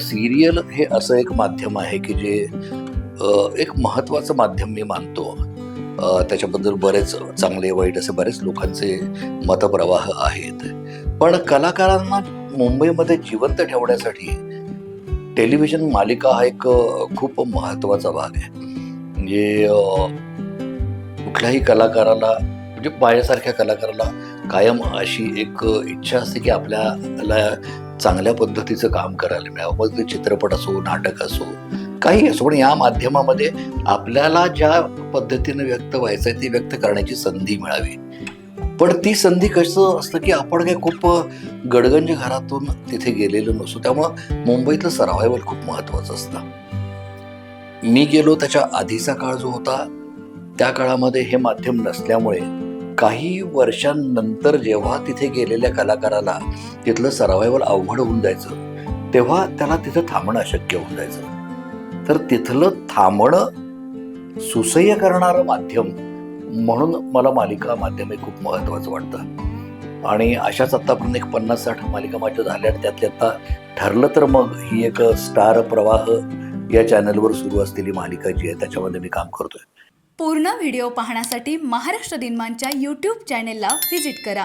Serial हे असं एक माध्यम आहे की जे एक महत्त्वाचं माध्यम मी मानतो. त्याच्याबद्दल बरेच चांगले वाईट असे बरेच लोकांचे मतप्रवाह आहेत. पण कलाकारांना मुंबईमध्ये जिवंत ठेवण्यासाठी टेलिव्हिजन मालिका हा एक खूप महत्त्वाचा भाग आहे. म्हणजे कुठल्याही कलाकाराला म्हणजे माझ्यासारख्या कलाकाराला कायम अशी एक इच्छा असते की आपल्याला चांगल्या पद्धतीचं काम करायला मिळावं. मग ते चित्रपट असो नाटक असो काही असो. पण या माध्यमामध्ये आपल्याला ज्या पद्धतीनं व्यक्त व्हायचं आहे ती व्यक्त करण्याची संधी मिळावी. पण ती संधी कसं असतं की आपण काही खूप गडगंज घरातून तिथे गेलेलो नसतो. त्यामुळं मुंबईतलं सर्व्हायवल खूप महत्त्वाचं असतं. मी गेलो त्याच्या आधीचा काळ जो होता त्या काळामध्ये हे माध्यम नसल्यामुळे काही वर्षांनंतर जेव्हा तिथे गेलेल्या कलाकाराला तिथलं सर्व्हायवल अवघड होऊन जायचं तेव्हा त्याला तिथं थांबणं अशक्य होऊन जायचं. तर तिथलं थांबणं सुसह्य करणारं माध्यम म्हणून मला मालिका माध्यम हे खूप महत्त्वाचं वाटतं. आणि अशाच आत्तापर्यंत एक पन्नास साठ मालिका माझ्या झाल्या त्यातले आता ठरलं तर मग ही एक स्टार प्रवाह या चॅनलवर सुरू असलेली मालिका जी आहे त्याच्यामध्ये मी काम करतोय. पूर्ण व्हिडिओ पाहण्यासाठी महाराष्ट्र दिनमानच्या यूट्यूब चॅनेलला व्हिजिट करा.